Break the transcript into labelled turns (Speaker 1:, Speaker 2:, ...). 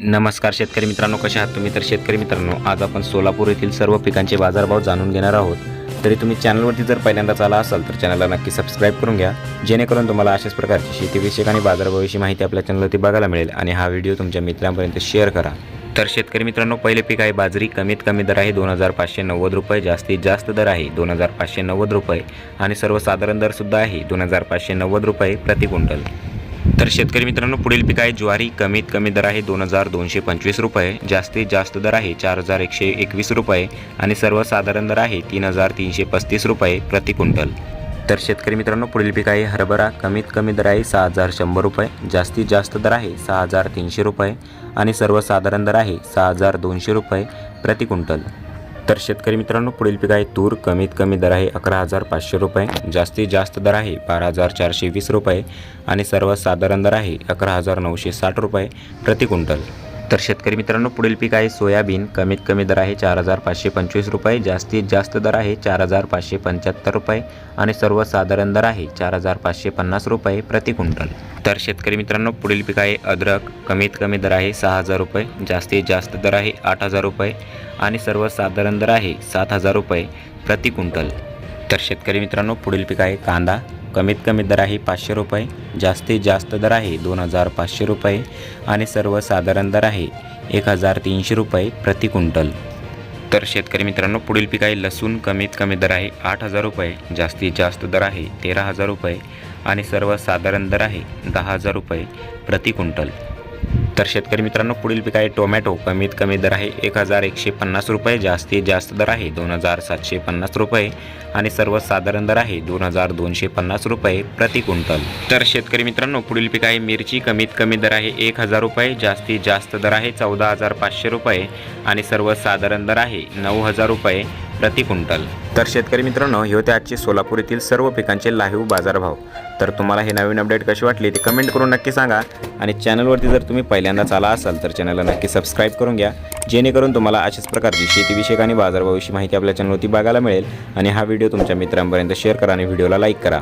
Speaker 1: नमस्कार शेतकरी मित्रांनो कसे आहात तुम्ही? तर शेतकरी मित्रांनो आज आपण सोलापूर येथील सर्व पिकांचे बाजारभाव जाणून घेणार आहोत. तरी तुम्ही चॅनलवरती जर पहिल्यांदाच आला असाल तर चॅनलला नक्की सबस्क्राईब करून घ्या. जेणेकरून तुम्हाला अशाच प्रकारची शेतीविषयक आणि बाजारभावाविषयी माहिती आपल्या चॅनलवरती बघायला मिळेल आणि हा व्हिडिओ तुमच्या मित्रांपर्यंत शेअर करा. तर शेतकरी मित्रांनो पहिले पीक आहे बाजरी. कमीत कमी दर आहे दोन हजार पाचशे नव्वद रुपये. जास्तीत जास्त दर आहे दोन हजार पाचशे नव्वद रुपये. आणि सर्वसाधारण दरसुद्धा आहे दोन हजार पाचशे नव्वद रुपये प्रति क्विंटल. तर शेतकरी मित्रांनो पुढील पीक आहे ज्वारी कमीत कमी दर आहे दोन हजार दोनशे पंचवीस रुपये जास्तीत जास्त दर आहे चार हजार एकशे एकवीस रुपये आणि सर्वसाधारण दर आहे तीन हजार तीनशे पस्तीस रुपये प्रति क्विंटल. तर शेतकरी मित्रांनो पुढील पीक आहे हरभरा कमीत कमी दर आहे सहा हजार शंभर रुपये जास्तीत जास्त दर आहे सहा हजार तीनशे रुपये आणि सर्वसाधारण दर आहे सहा हजार दोनशे रुपये प्रति क्विंटल. तर शेतकरी मित्रांनो पुढील पीक आहे तूर. कमीत कमी दर आहे अकरा हजार पाचशे रुपये. जास्तीत जास्त दर आहे बारा हजार चारशे वीस रुपये. आणि सर्वसाधारण दर आहे अकरा हजार नऊशे साठ रुपये प्रति क्विंटल. तर शेतकरी मित्रांनो पुढील पीक आहे सोयाबीन. कमीत कमी दर आहे चार हजार पाचशे पंचवीस रुपये. जास्तीत जास्त दर आहे चार हजार पाचशे पंच्याहत्तर रुपये. आणि सर्वसाधारण दर आहे चार हजार पाचशे पन्नास रुपये प्रति क्विंटल. तर शेतकरी मित्रांनो पुढील पीक आहे अद्रक. कमीत कमी दर आहे सहा हजार रुपये. जास्तीत जास्त दर आहे आठ हजार रुपये. आणि सर्वसाधारण दर आहे सात हजार रुपये प्रति क्विंटल. तर शेतकरी मित्रांनो पुढील पीक आहे कांदा. कमीत कमी दर आहे पाचशे रुपये जास्तीत जास्त दर आहे दोन हजार पाचशे रुपये आणि सर्वसाधारण दर आहे एक हजार तीनशे रुपये प्रति क्विंटल. तर शेतकरी मित्रांनो पुढील पीक आहे लसूण कमीत कमी दर आहे आठ हजार रुपये जास्तीत जास्त दर आहे तेरा हजार रुपये आणि सर्वसाधारण दर आहे दहा हजार रुपये प्रति क्विंटल. तर शेतकरी मित्रांनो पुढील पीक आहे टोमॅटो. कमीत कमी दर आहे एक हजार एकशे पन्नास रुपये जास्तीत जास्त दर आहे दोन हजार सातशे पन्नास रुपये आणि सर्वसाधारण दर आहे दोन हजार दोनशे पन्नास रुपये प्रति क्विंटल. तर शेतकरी मित्रांनो पुढील पीक आहे मिरची. कमीत कमी दर आहे एक हजार रुपये जास्तीत जास्त दर आहे चौदा हजार पाचशे रुपये आणि सर्वसाधारण दर आहे नऊ हजार रुपये प्रति क्विंटल. तर शेतकरी मित्रांनो हे होते आजचे सोलापूर येथील सर्व पिकांचे लाईव्ह बाजारभाव. तर तुम्हाला हे नवीन अपडेट कशी वाटली ते कमेंट करून नक्की सांगा. आणि चॅनलवरती जर तुम्ही पहिल्यांदाच आला असाल तर चॅनलला नक्की सबस्क्राईब करून घ्या. जेणेकरून तुम्हाला अशाच प्रकारची शेतीविषयक आणि बाजारभावाविषयी माहिती आपल्या चॅनलवरती बघायला मिळेल. आणि हा व्हिडिओ तुमच्या मित्रांपर्यंत शेअर करा आणि व्हिडिओला लाईक करा.